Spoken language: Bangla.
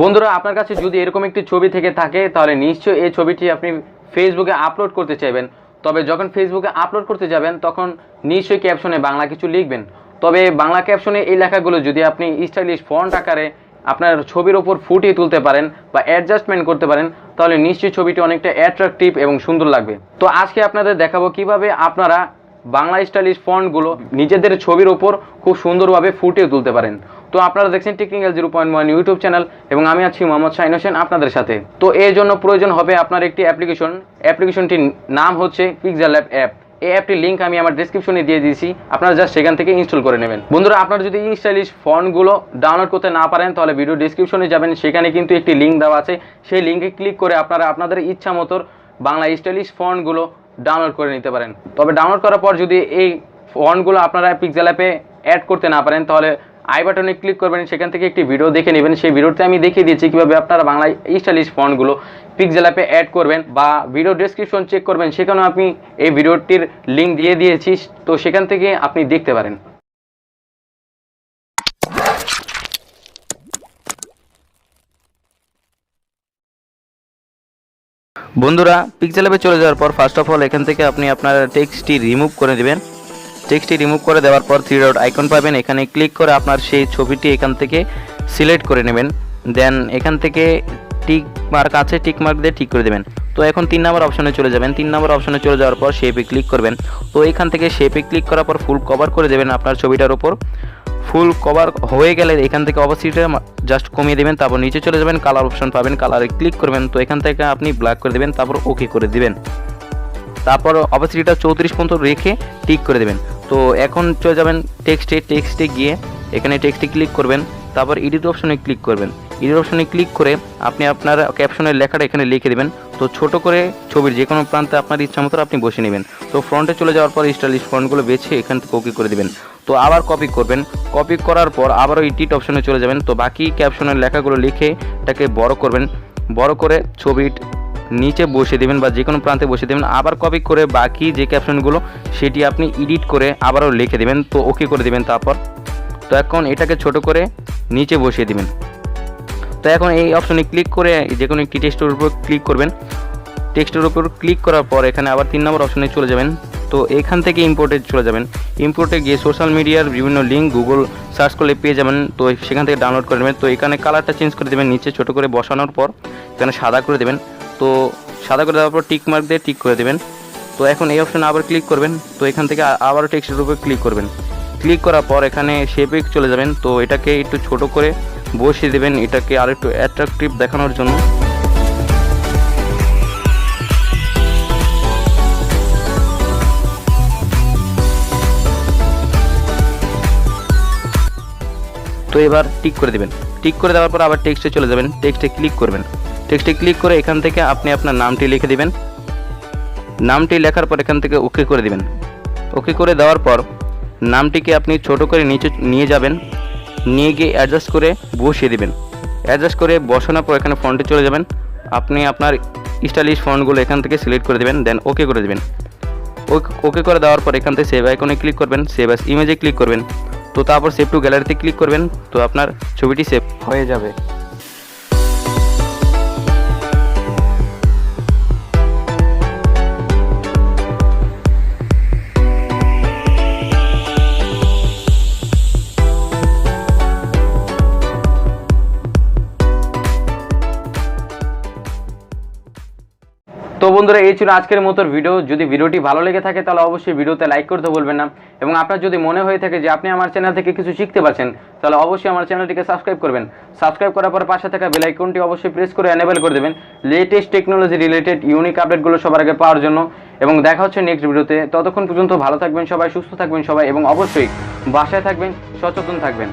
বন্ধুরা, আপনার কাছে যদি এরকম একটি ছবি থেকে থাকে, তাহলে নিশ্চয়ই এই ছবিটি আপনি ফেসবুকে আপলোড করতে চাইবেন। তবে যখন ফেসবুকে আপলোড করতে যাবেন, তখন নিশ্চয়ই ক্যাপশনে বাংলা কিছু লিখবেন। তবে বাংলা ক্যাপশনে এই লেখাগুলো যদি আপনি স্টাইলিশ ফন্ট আকারে আপনার ছবির ওপর ফুটিয়ে তুলতে পারেন বা অ্যাডজাস্টমেন্ট করতে পারেন, তাহলে নিশ্চয়ই ছবিটি অনেকটা অ্যাট্রাকটিভ এবং সুন্দর লাগবে। তো আজকে আপনাদের দেখাবো কীভাবে আপনারা বাংলা স্টাইলিশ ফন্টগুলো নিজেদের ছবির ওপর খুব সুন্দরভাবে ফুটিয়ে তুলতে পারেন। তো আপনারা দেখছেন technical zero point one YouTube channel এবং আমি আছি মোহাম্মদ শাহিন হোসেন আপনাদের সাথে। তো এর জন্য প্রয়োজন হবে আপনার একটি অ্যাপ্লিকেশন অ্যাপ্লিকেশনটির নাম হচ্ছে পিকজাল অ্যাপ অ্যাপ এই অ্যাপটির লিঙ্ক আমি আমার ডিসক্রিপশনে দিয়ে দিয়েছি। আপনারা জাস্ট সেখান থেকে ইনস্টল করে নেবেন। বন্ধুরা, আপনারা যদি স্টাইলিশ ফন্টগুলো ডাউনলোড করতে না পারেন, তাহলে ভিডিও ডিসক্রিপশনে যাবেন। সেখানে কিন্তু একটি লিঙ্ক দেওয়া আছে। সেই লিঙ্কে ক্লিক করে আপনারা আপনাদের ইচ্ছা মতো বাংলা স্টাইলিশ ফন্টগুলো ডাউনলোড করে নিতে পারেন। তবে ডাউনলোড করার পর যদি এই ফন্টগুলো আপনারা পিক্সেল অ্যাপে অ্যাড করতে না পারেন, তাহলে আই বাটনে ক্লিক করবেন, সেখান থেকে একটি ভিডিও দেখে নেবেন। সেই ভিডিওতে আমি দেখিয়ে দিয়েছি কীভাবে আপনারা বাংলা স্টাইলিশ ফন্টগুলো পিক্সেল অ্যাপে অ্যাড করবেন বা ভিডিও ডেসক্রিপশন চেক করবেন, সেখানেও আপনি এই ভিডিওটির লিঙ্ক দিয়ে দিয়েছি। তো সেখান থেকে আপনি দেখতে পারেন। বন্ধুরা পিক্সেল অ্যাপে চলে যাওয়ার পর ফার্স্ট অফ অল এখান থেকে আপনি আপনার টেক্সটটি রিমুভ করে দেবেন। টেক্সটটি রিমুভ করে দেওয়ার পর থ্রি ডট আইকন পাবেন। এখানে ক্লিক করে আপনার সেই ছবিটি এখান থেকে সিলেক্ট করে নেবেন। দেন এখান থেকে টিক মার্ক আছে, টিক মার্ক দিয়ে ঠিক করে দেবেন। তো এখন তিন নম্বর অপশনে চলে যাবেন। তিন নম্বর অপশনে চলে যাওয়ার পর শেপে ক্লিক করবেন। তো এখান থেকে শেপে ক্লিক করার পর ফুল কভার করে দেবেন আপনার ছবিটার উপর। ফুল কভার হয়ে গেলে এখান থেকে অবশ্যইটা জাস্ট কমিয়ে দেবেন। তারপর নিচে চলে যাবেন কালার অপশন পাবেন। কালারে ক্লিক করবেন। তো এখান থেকে আপনি ব্ল্যাক করে দেবেন। তারপর ওকে করে দেবেন। তারপর অবশ্যইটা চৌত্রিশ পর্যন্ত রেখে টিক করে দেবেন। তো এখন চলে যাবেন টেক্সটে টেক্সটে গিয়ে এখানে টেক্সটে ক্লিক করবেন, তারপর এডিট অপশনে ক্লিক করবেন। এডিট অপশনে ক্লিক করে আপনি আপনার ক্যাপশনের লেখাটা এখানে লিখে দেবেন। তো ছোট করে ছবির যে কোনো প্রান্তে আপনার ইচ্ছা মতো আপনি বসে নেবেন। তো ফ্রন্টে চলে যাওয়ার পর স্টাইলিশ ফ্রন্টগুলো বেছে এখান থেকে ওকে করে দেবেন। তো আবার কপি করবেন। কপি করার পর আবারও এডিট অপশনে চলে যাবেন। তো বাকি ক্যাপশনের লেখাগুলো লিখে এটাকে বড় করবেন। বড় করে ছবির নিচে বসে দেবেন বা যে কোনো প্রান্তে বসে দেবেন। আবার কপি করে বাকি যে ক্যাপশনগুলো সেটি আপনি এডিট করে আবারও লিখে দেবেন। তো ওকে করে দেবেন তারপর। তো এখন এটাকে ছোট করে নিচে বসিয়ে দেবেন। তো এখন এই অপশনে ক্লিক করে যে কোনো একটি টেক্সটের উপর ক্লিক করবেন। টেক্সটের উপর ক্লিক করার পর এখানে আবার তিন নম্বর অপশনে চলে যাবেন। তো এখান থেকে ইম্পোর্টে চলে যাবেন। ইম্পোর্টে গিয়ে সোশ্যাল মিডিয়ার বিভিন্ন লিঙ্ক গুগল সার্চ করলে পেয়ে যাবেন। তো সেখান থেকে ডাউনলোড করে নেবেন। তো এখানে কালারটা চেঞ্জ করে দেবেন। নিচে ছোট করে বসানোর পর এখানে সাদা করে দেবেন। তো সাদা করে দেওয়ার পর টিক মার্ক দিয়ে টিক করে দেবেন। তো এখন এই অপশানে আবার ক্লিক করবেন। তো এখান থেকে আবারও টেক্সটের উপর ক্লিক করবেন। ক্লিক করার পর এখানে শেপে চলে যাবেন। তো এটাকে একটু ছোট করে বসিয়ে দেবেন। এটাকে আর একটু অ্যাট্রাকটিভ দেখানোর জন্য। তো এবার টিক করে দেবেন। টিক করে দেওয়ার পর আবার টেক্সটে চলে যাবেন। টেক্সটে ক্লিক করবেন। টেক্সটে ক্লিক করে এখান থেকে আপনি আপনার নামটি লিখে দিবেন। নামটি লেখার পর এখান থেকে ওকে করে দিবেন। ওকে করে দেওয়ার পর নামটিকে আপনি ছোট করে নিচে নিয়ে যাবেন। নিয়ে গিয়ে অ্যাডজাস্ট করে বসিয়ে দিবেন। অ্যাডজাস্ট করে বসানোর পর এখানে ফন্টে চলে যাবেন। আপনি আপনার স্টাইলিশ ফন্টগুলো এখান থেকে সিলেক্ট করে দেবেন দেন ওকে করে দেবেন। ওকে করে দেওয়ার পর এখান থেকে সেভ আইকনে ক্লিক করবেন সেভ অ্যাস ইমেজে ক্লিক করবেন। তো তারপর সেভ টু গ্যালারিতে ক্লিক করবেন, তো আপনার ছবিটি সেভ হয়ে যাবে। তো বন্ধুরা, এই ছিল আজকের মতো ভিডিও যদি ভিডিওটি ভালো লেগে থাকে, তাহলে অবশ্যই ভিডিওতে লাইক করতে বলবেন না। এবং আপনার যদি মনে হয়ে থাকে যে আপনি আমার চ্যানেল থেকে কিছু শিখতে পারছেন, তাহলে অবশ্যই আমার চ্যানেলটিকে সাবস্ক্রাইব করবেন। সাবস্ক্রাইব করার পর পাশে থাকা বেল আইকনটি অবশ্যই প্রেস করে এনেবল করে দেবেন। লেটেস্ট টেকনোলজি রিলেটেড ইউনিক আপডেটগুলো সবার আগে পাওয়ার জন্য। এবং দেখা হচ্ছে নেক্সট ভিডিওতে ততক্ষণ পর্যন্ত ভালো থাকবেন সবাই, সুস্থ থাকবেন সবাই, এবং অবশ্যই বাসায় থাকবেন, সচেতন থাকবেন।